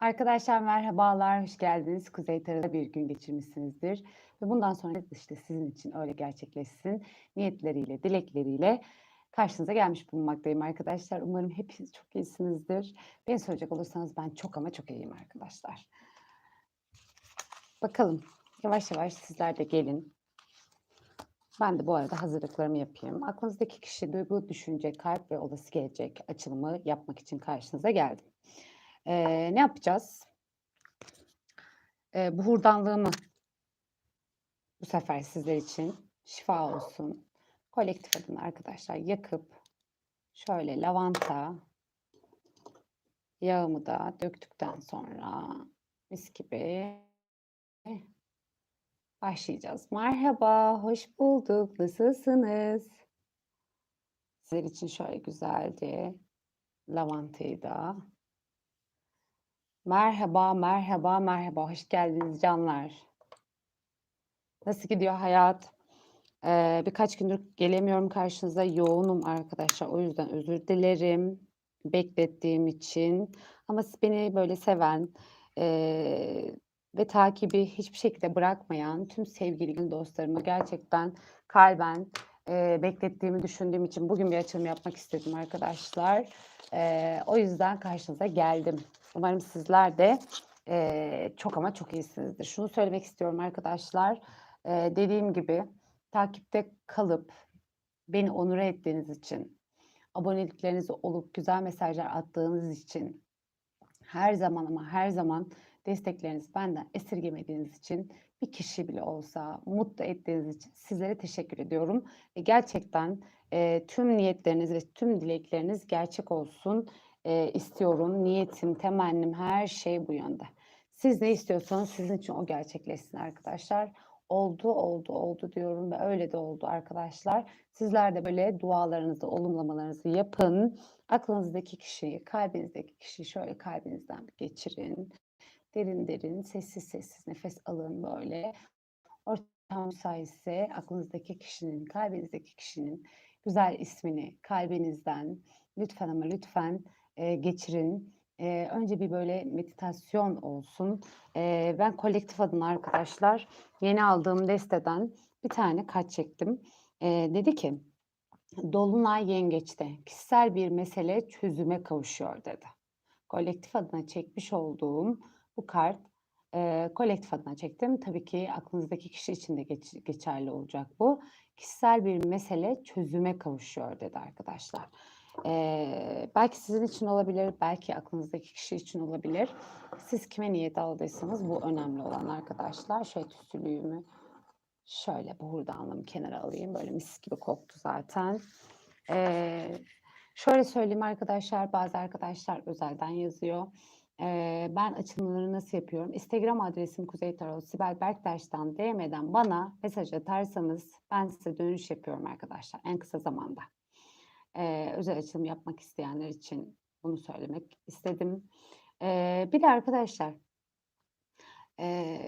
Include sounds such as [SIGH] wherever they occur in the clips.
Arkadaşlar merhabalar, hoş geldiniz. Kuzey Tarafı'da bir gün geçirmişsinizdir. Ve bundan sonra işte sizin için öyle gerçekleşsin niyetleriyle, dilekleriyle karşınıza gelmiş bulunmaktayım arkadaşlar. Umarım hepiniz çok iyisinizdir. Beni soracak olursanız ben çok ama çok iyiyim arkadaşlar. Bakalım yavaş yavaş sizler de gelin. Ben de bu arada hazırlıklarımı yapayım. Aklınızdaki kişi, duygu, düşünce, kalp ve olası gelecek açılımı yapmak için karşınıza geldim. Ee, ne yapacağız? Ee, bu hurdanlığımı bu sefer sizler için şifa olsun. Kolektif adına arkadaşlar yakıp şöyle lavanta yağımı da döktükten sonra mis gibi başlayacağız. Merhaba, hoş bulduk. Nasılsınız? Sizler için şöyle güzelce lavantayı da Merhaba, merhaba, merhaba. Hoş geldiniz canlar. Nasıl gidiyor hayat? Ee, birkaç gündür gelemiyorum karşınıza. Yoğunum arkadaşlar. O yüzden özür dilerim beklettiğim için. Ama siz beni böyle seven eee, ve takibi hiçbir şekilde bırakmayan tüm sevgili dostlarımı gerçekten kalben eee, beklettiğimi düşündüğüm için bugün bir açılım yapmak istedim arkadaşlar. Eee, o yüzden karşınıza geldim. Umarım sizler de eee, çok ama çok iyisinizdir. Şunu söylemek istiyorum arkadaşlar. Eee, dediğim gibi takipte kalıp beni onur ettiğiniz için, abonelikleriniz olup güzel mesajlar attığınız için, her zaman ama her zaman desteklerinizi benden esirgemediğiniz için bir kişi bile olsa mutlu ettiğiniz için sizlere teşekkür ediyorum. Ve gerçekten e, tüm niyetleriniz ve tüm dilekleriniz gerçek olsun e, istiyorum. Niyetim, temennim her şey bu yönde. Siz ne istiyorsanız sizin için o gerçekleşsin arkadaşlar. Oldu, oldu, oldu diyorum ve öyle de oldu arkadaşlar. Sizler de böyle dualarınızı, olumlamalarınızı yapın. Aklınızdaki kişiyi, kalbinizdeki kişiyi şöyle kalbinizden bir geçirin. Derin derin, sessiz sessiz nefes alın böyle. Ortam müsaitse aklınızdaki kişinin, kalbinizdeki kişinin güzel ismini kalbinizden lütfen ama lütfen e, geçirin. E, önce bir böyle meditasyon olsun. E, ben kolektif adına arkadaşlar yeni aldığım desteden bir tane kaç çektim. E, dedi ki Dolunay Yengeç'te kişisel bir mesele çözüme kavuşuyor dedi. Kolektif adına çekmiş olduğum bu kart e, kolektif adına çektim. Tabii ki aklınızdaki kişi için de geç, geçerli olacak bu. Kişisel bir mesele çözüme kavuşuyor dedi arkadaşlar. E, belki sizin için olabilir, belki aklınızdaki kişi için olabilir. Siz kime niyet aldıysanız bu önemli olan arkadaşlar. Şöyle tüsülüğümü şöyle buhurdanlığımı kenara alayım. Böyle mis gibi koktu zaten. Ee, şöyle söyleyeyim arkadaşlar, bazı arkadaşlar özelden yazıyor. Ee, ben açılımları nasıl yapıyorum? Instagram adresim Kuzey Tarot, Sibel Berktaş'tan DM'den bana mesaj atarsanız ben size dönüş yapıyorum arkadaşlar en kısa zamanda. Ee, özel açılım yapmak isteyenler için bunu söylemek istedim. Ee, bir de arkadaşlar e,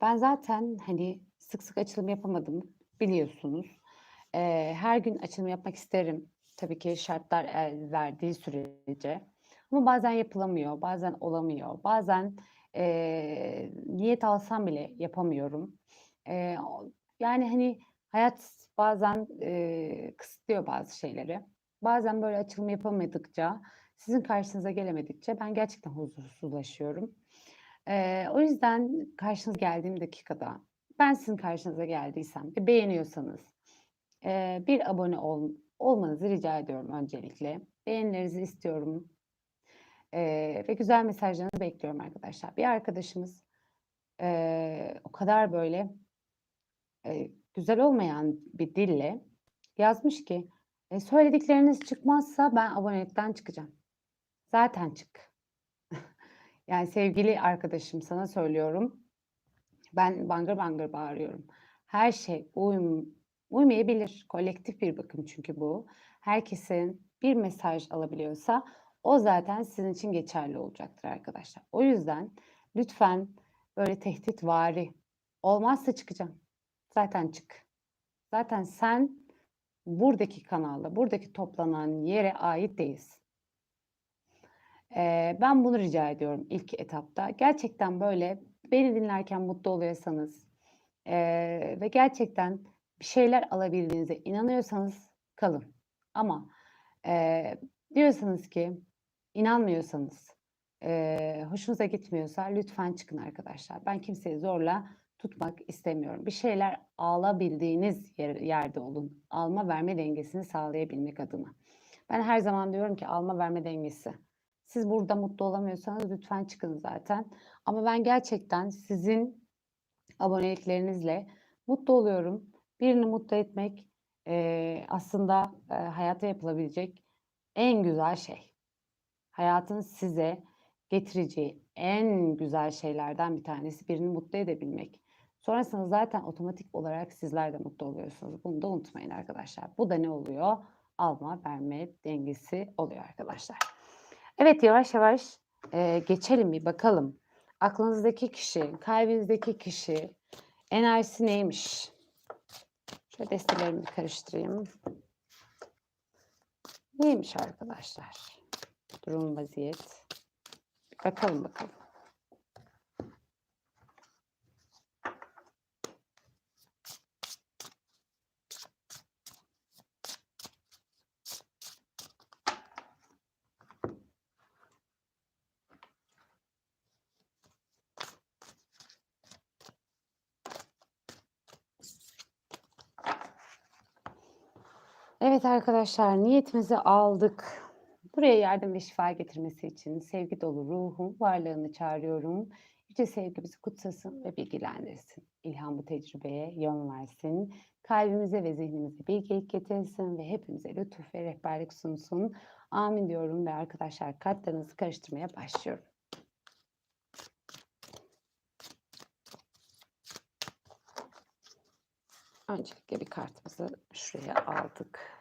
ben zaten hani sık sık açılım yapamadım biliyorsunuz. Ee, her gün açılım yapmak isterim. Tabii ki şartlar el verdiği sürece. Ama bazen yapılamıyor, bazen olamıyor. Bazen e, niyet alsam bile yapamıyorum. E, yani hani hayat bazen e, kısıtlıyor bazı şeyleri. Bazen böyle açılım yapamadıkça, sizin karşınıza gelemedikçe ben gerçekten huzursuzlaşıyorum. E, o yüzden karşınıza geldiğim dakikada ben sizin karşınıza geldiysem ve beğeniyorsanız e, bir abone ol, olmanızı rica ediyorum öncelikle. Beğenilerinizi istiyorum. Ee, ve güzel mesajlarınızı bekliyorum arkadaşlar. Bir arkadaşımız e, o kadar böyle e, güzel olmayan bir dille yazmış ki e, söyledikleriniz çıkmazsa ben abonelikten çıkacağım. Zaten çık. [LAUGHS] yani sevgili arkadaşım sana söylüyorum. Ben bangır bangır bağırıyorum. Her şey uyum, uymayabilir. Kolektif bir bakım çünkü bu. Herkesin bir mesaj alabiliyorsa o zaten sizin için geçerli olacaktır arkadaşlar. O yüzden lütfen böyle tehdit vari olmazsa çıkacağım. Zaten çık. Zaten sen buradaki kanalda, buradaki toplanan yere ait değilsin. Eee, ben bunu rica ediyorum ilk etapta. Gerçekten böyle beni dinlerken mutlu oluyorsanız, eee, ve gerçekten bir şeyler alabildiğinize inanıyorsanız kalın. Ama, eee, diyorsanız ki inanmıyorsanız, eee, hoşunuza gitmiyorsa lütfen çıkın arkadaşlar. Ben kimseyi zorla tutmak istemiyorum. Bir şeyler alabildiğiniz yer yerde olun. Alma verme dengesini sağlayabilmek adına. Ben her zaman diyorum ki alma verme dengesi. Siz burada mutlu olamıyorsanız lütfen çıkın zaten. Ama ben gerçekten sizin aboneliklerinizle mutlu oluyorum. Birini mutlu etmek, eee, aslında, eee, hayatta yapılabilecek en güzel şey. Hayatın size getireceği en güzel şeylerden bir tanesi birini mutlu edebilmek. Sonrasında zaten otomatik olarak sizler de mutlu oluyorsunuz. Bunu da unutmayın arkadaşlar. Bu da ne oluyor? Alma verme dengesi oluyor arkadaşlar. Evet yavaş yavaş, eee, geçelim bir bakalım. Aklınızdaki kişi, kalbinizdeki kişi enerjisi neymiş? Şöyle destelerimi karıştırayım. Neymiş arkadaşlar? Durum, vaziyet. Bakalım bakalım. Evet arkadaşlar, niyetimizi aldık. Buraya yardım ve şifa getirmesi için sevgi dolu ruhum varlığını çağırıyorum. Yüce sevgi bizi kutsasın ve bilgilendirsin. İlham bu tecrübeye yön versin. Kalbimize ve zihnimize bilgelik getirsin ve hepimize lütuf ve rehberlik sunsun. Amin diyorum ve arkadaşlar kartlarınızı karıştırmaya başlıyorum. Öncelikle bir kartımızı şuraya aldık.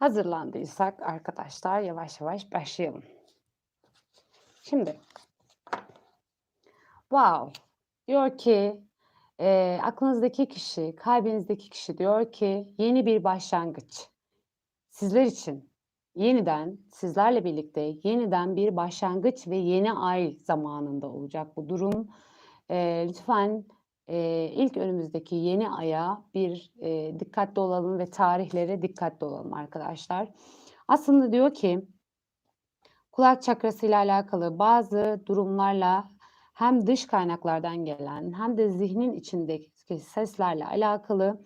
Hazırlandıysak arkadaşlar yavaş yavaş başlayalım. Şimdi wow diyor ki e, aklınızdaki kişi, kalbinizdeki kişi diyor ki yeni bir başlangıç. Sizler için yeniden sizlerle birlikte yeniden bir başlangıç ve yeni ay zamanında olacak bu durum. E, lütfen e, ilk önümüzdeki yeni aya bir e, dikkatli olalım ve tarihlere dikkatli olalım arkadaşlar. Aslında diyor ki kulak çakrası ile alakalı bazı durumlarla hem dış kaynaklardan gelen hem de zihnin içindeki seslerle alakalı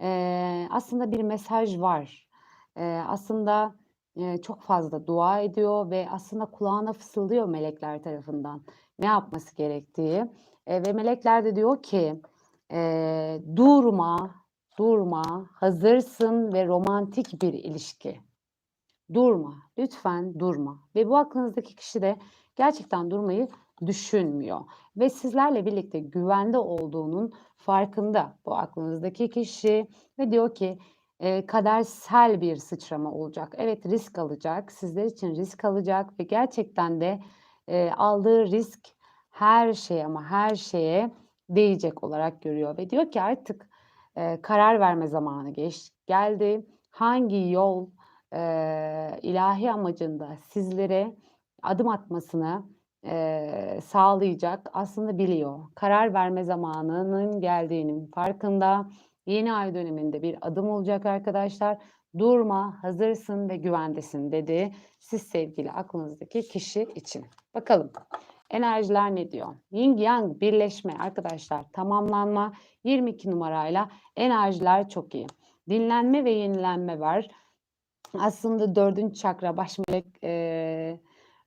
eee, aslında bir mesaj var. Eee, aslında eee, çok fazla dua ediyor ve aslında kulağına fısıldıyor melekler tarafından ne yapması gerektiği. Eee, ve melekler de diyor ki eee, durma, durma, hazırsın ve romantik bir ilişki. Durma, lütfen durma. Ve bu aklınızdaki kişi de gerçekten durmayı düşünmüyor. Ve sizlerle birlikte güvende olduğunun farkında bu aklınızdaki kişi ve diyor ki e, kadersel bir sıçrama olacak. Evet risk alacak, sizler için risk alacak ve gerçekten de e, aldığı risk her şeye ama her şeye değecek olarak görüyor ve diyor ki artık e, karar verme zamanı geç geldi. Hangi yol e, ilahi amacında sizlere adım atmasını e, sağlayacak aslında biliyor. Karar verme zamanının geldiğinin farkında. Yeni ay döneminde bir adım olacak arkadaşlar. Durma, hazırsın ve güvendesin dedi. Siz sevgili aklınızdaki kişi için. Bakalım enerjiler ne diyor? Yin Yang birleşme arkadaşlar tamamlanma 22 numarayla enerjiler çok iyi. Dinlenme ve yenilenme var. Aslında dördüncü çakra baş melek e,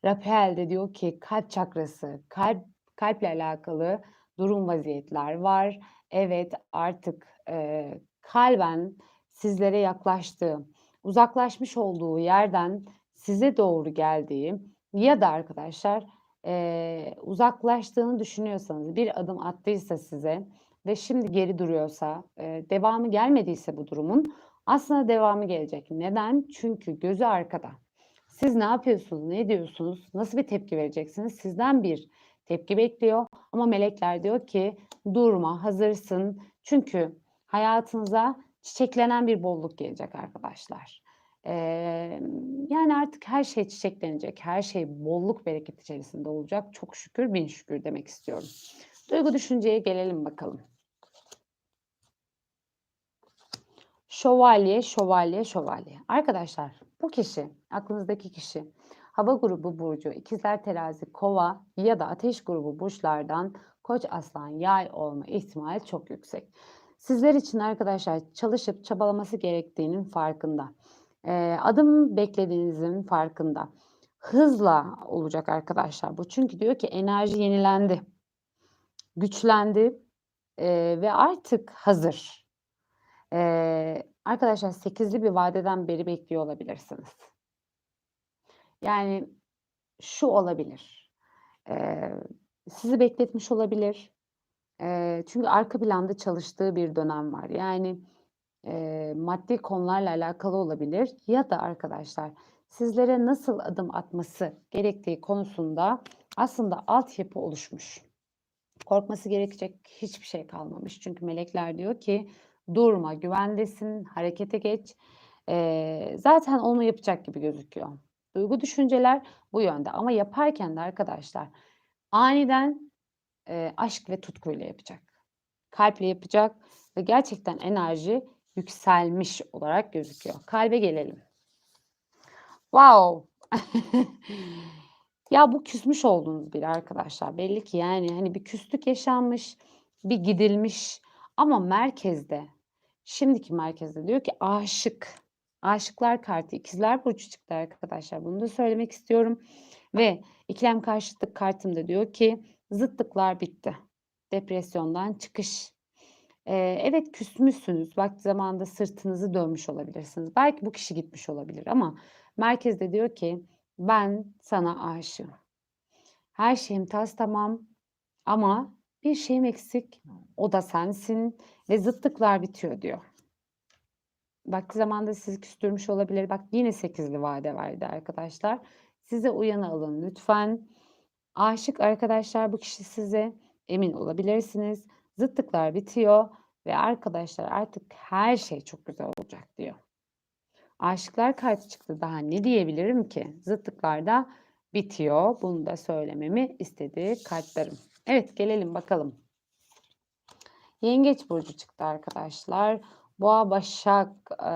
Raphael de diyor ki kalp çakrası, kalp kalple alakalı durum vaziyetler var. Evet artık e, kalben sizlere yaklaştığı, uzaklaşmış olduğu yerden size doğru geldiği ya da arkadaşlar e, uzaklaştığını düşünüyorsanız bir adım attıysa size ve şimdi geri duruyorsa e, devamı gelmediyse bu durumun aslında devamı gelecek. Neden? Çünkü gözü arkada. Siz ne yapıyorsunuz, ne diyorsunuz, nasıl bir tepki vereceksiniz? Sizden bir tepki bekliyor ama melekler diyor ki durma, hazırsın. Çünkü hayatınıza çiçeklenen bir bolluk gelecek arkadaşlar. Ee, yani artık her şey çiçeklenecek, her şey bolluk bereket içerisinde olacak. Çok şükür, bin şükür demek istiyorum. Duygu düşünceye gelelim bakalım. Şövalye, şövalye, şövalye. Arkadaşlar bu kişi, aklınızdaki kişi hava grubu burcu, ikizler terazi, kova ya da ateş grubu burçlardan koç aslan yay olma ihtimali çok yüksek. Sizler için arkadaşlar çalışıp çabalaması gerektiğinin farkında. Ee, adım beklediğinizin farkında. Hızla olacak arkadaşlar bu. Çünkü diyor ki enerji yenilendi. Güçlendi e, ve artık hazır. Ee, arkadaşlar 8'li bir vadeden beri bekliyor olabilirsiniz. Yani şu olabilir. Ee, sizi bekletmiş olabilir. Ee, çünkü arka planda çalıştığı bir dönem var. Yani e, maddi konularla alakalı olabilir ya da arkadaşlar sizlere nasıl adım atması gerektiği konusunda aslında altyapı oluşmuş. Korkması gerekecek hiçbir şey kalmamış. Çünkü melekler diyor ki durma, güvendesin, harekete geç. Ee, zaten onu yapacak gibi gözüküyor. Duygu düşünceler bu yönde ama yaparken de arkadaşlar aniden e, aşk ve tutkuyla yapacak. Kalple yapacak ve gerçekten enerji yükselmiş olarak gözüküyor. Kalbe gelelim. Wow. [LAUGHS] ya bu küsmüş olduğunuz biri arkadaşlar. Belli ki yani hani bir küslük yaşanmış, bir gidilmiş ama merkezde şimdiki merkezde diyor ki aşık. Aşıklar kartı ikizler burcu çıktı arkadaşlar. Bunu da söylemek istiyorum. Ve ikilem karşıtlık kartımda diyor ki zıtlıklar bitti. Depresyondan çıkış. Ee, evet küsmüşsünüz. Vakti zamanında sırtınızı dönmüş olabilirsiniz. Belki bu kişi gitmiş olabilir ama merkezde diyor ki ben sana aşığım. Her şeyim tas tamam ama bir şeyim eksik. O da sensin ve zıtlıklar bitiyor diyor. Vakti zamanında sizi küstürmüş olabilir. Bak yine sekizli vade verdi arkadaşlar. Size uyanı alın lütfen. Aşık arkadaşlar bu kişi size emin olabilirsiniz. Zıtlıklar bitiyor ve arkadaşlar artık her şey çok güzel olacak diyor. Aşıklar kartı çıktı. Daha ne diyebilirim ki? Zıtlıklar da bitiyor. Bunu da söylememi istedi kartlarım. Evet gelelim bakalım. Yengeç burcu çıktı arkadaşlar. Boğa, Başak, e,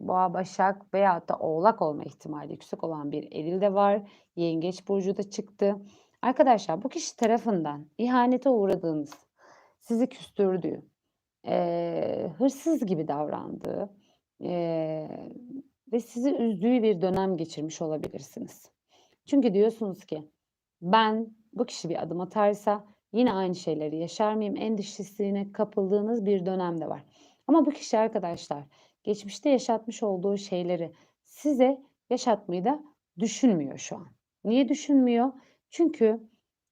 Boğa, Başak veya da Oğlak olma ihtimali yüksek olan bir eril de var. Yengeç burcu da çıktı. Arkadaşlar bu kişi tarafından ihanete uğradığınız, sizi küstürdüğü, eee, hırsız gibi davrandığı, eee, ve sizi üzdüğü bir dönem geçirmiş olabilirsiniz. Çünkü diyorsunuz ki ben bu kişi bir adım atarsa yine aynı şeyleri yaşar mıyım endişesine kapıldığınız bir dönem de var. Ama bu kişi arkadaşlar geçmişte yaşatmış olduğu şeyleri size yaşatmayı da düşünmüyor şu an. Niye düşünmüyor? Çünkü,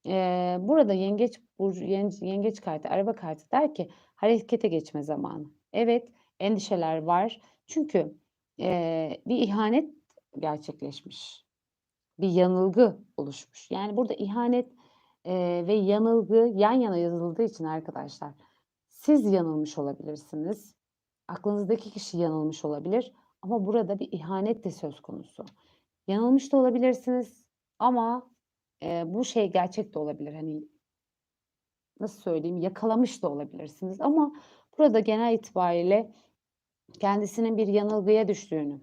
eee, burada yengeç burcu yen yengeç kartı, araba kartı der ki harekete geçme zamanı. Evet, endişeler var. Çünkü, eee, bir ihanet gerçekleşmiş. Bir yanılgı oluşmuş. Yani burada ihanet, eee, ve yanılgı yan yana yazıldığı için arkadaşlar siz yanılmış olabilirsiniz. Aklınızdaki kişi yanılmış olabilir ama burada bir ihanet de söz konusu. Yanılmış da olabilirsiniz ama, eee, bu şey gerçek de olabilir. Hani nasıl söyleyeyim, yakalamış da olabilirsiniz ama burada genel itibariyle kendisinin bir yanılgıya düştüğünü,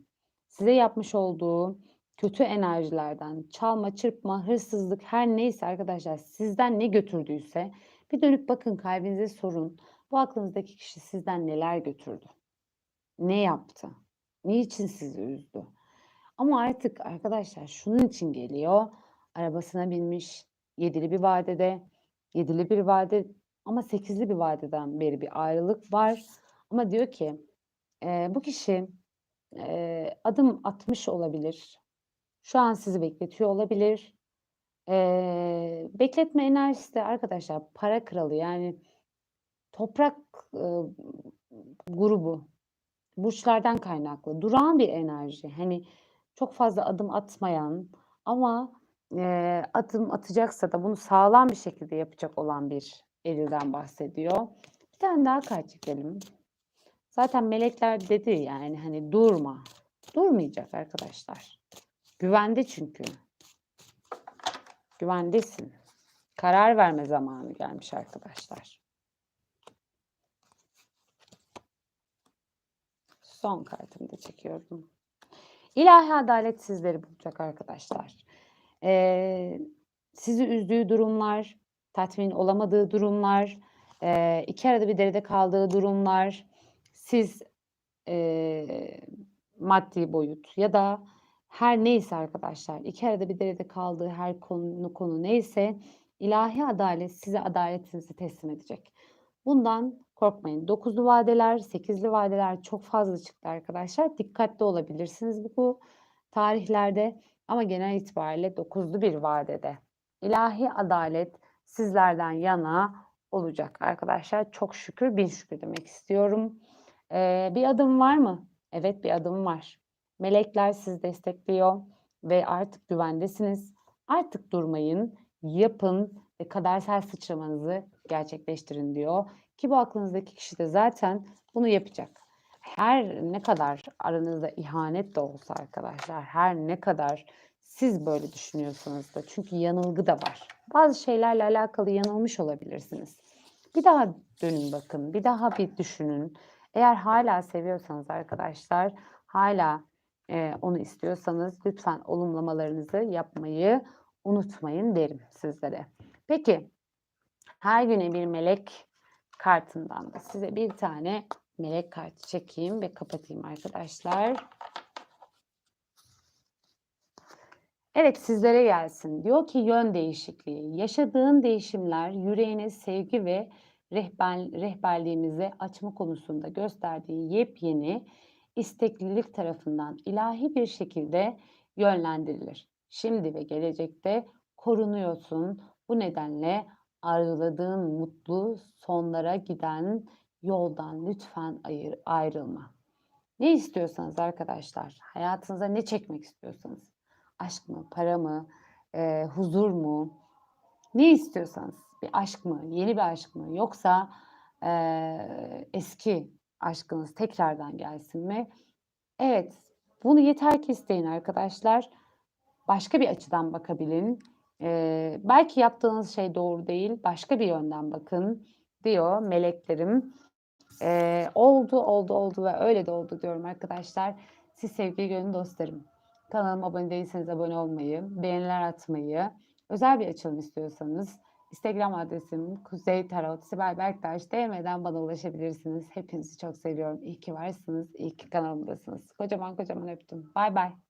size yapmış olduğu kötü enerjilerden, çalma, çırpma, hırsızlık her neyse arkadaşlar sizden ne götürdüyse bir dönüp bakın kalbinize sorun. Bu aklınızdaki kişi sizden neler götürdü? Ne yaptı? Niçin sizi üzdü? Ama artık arkadaşlar şunun için geliyor. Arabasına binmiş, 7'li bir vadede, 7'li bir vade ama 8'li bir vadeden beri bir ayrılık var. Ama diyor ki, eee, bu kişi, eee, adım atmış olabilir. Şu an sizi bekletiyor olabilir. Eee, bekletme enerjisi de arkadaşlar para kralı yani toprak, ııı, grubu, burçlardan kaynaklı. Durağan bir enerji. Hani çok fazla adım atmayan ama, eee, adım atacaksa da bunu sağlam bir şekilde yapacak olan bir erilden bahsediyor. Bir tane daha kart çekelim. Zaten melekler dedi yani hani durma. Durmayacak arkadaşlar. Güvende çünkü. Güvendesin. Karar verme zamanı gelmiş arkadaşlar. Son kartımı da çekiyorum. İlahi adalet sizleri bulacak arkadaşlar. Eee, sizi üzdüğü durumlar, tatmin olamadığı durumlar, eee, iki arada bir derede kaldığı durumlar, siz, eee, maddi boyut ya da her neyse arkadaşlar, iki arada bir derede kaldığı her konu konu neyse ilahi adalet size adaletinizi teslim edecek. Bundan korkmayın. 9'lu vadeler, 8'li vadeler çok fazla çıktı arkadaşlar. Dikkatli olabilirsiniz bu tarihlerde ama genel itibariyle 9'lu bir vadede ilahi adalet sizlerden yana olacak arkadaşlar. Çok şükür, bin şükür demek istiyorum. Eee, bir adım var mı? Evet, bir adım var. Melekler sizi destekliyor ve artık güvendesiniz. Artık durmayın, yapın ve kadersel sıçramanızı gerçekleştirin diyor. Ki bu aklınızdaki kişi de zaten bunu yapacak. Her ne kadar aranızda ihanet de olsa arkadaşlar, her ne kadar siz böyle düşünüyorsanız da çünkü yanılgı da var. Bazı şeylerle alakalı yanılmış olabilirsiniz. Bir daha dönün bakın, bir daha bir düşünün. Eğer hala seviyorsanız arkadaşlar, hala eee, onu istiyorsanız lütfen olumlamalarınızı yapmayı unutmayın derim sizlere. Peki, her güne bir melek kartından da size bir tane melek kartı çekeyim ve kapatayım arkadaşlar. Evet sizlere gelsin. Diyor ki yön değişikliği. Yaşadığın değişimler yüreğine sevgi ve rehber, rehberliğimizi açma konusunda gösterdiği yepyeni isteklilik tarafından ilahi bir şekilde yönlendirilir. Şimdi ve gelecekte korunuyorsun. Bu nedenle arzuladığın mutlu sonlara giden yoldan lütfen ayır, ayrılma. Ne istiyorsanız arkadaşlar, hayatınıza ne çekmek istiyorsanız, aşk mı, para mı, e, huzur mu, ne istiyorsanız, bir aşk mı, yeni bir aşk mı, yoksa e, eski aşkınız tekrardan gelsin mi? Evet, bunu yeter ki isteyin arkadaşlar. Başka bir açıdan bakabilin. Ee, belki yaptığınız şey doğru değil, başka bir yönden bakın diyor meleklerim. Ee, oldu, oldu, oldu ve öyle de oldu diyorum arkadaşlar. Siz sevgili gönül dostlarım. Kanalıma abone değilseniz abone olmayı, beğeniler atmayı, Özel bir açılım istiyorsanız Instagram adresim Kuzey Tarot Sibel Berktaş DM'den bana ulaşabilirsiniz. Hepinizi çok seviyorum. İyi ki varsınız. İyi ki kanalımdasınız. Kocaman kocaman öptüm. Bay bay.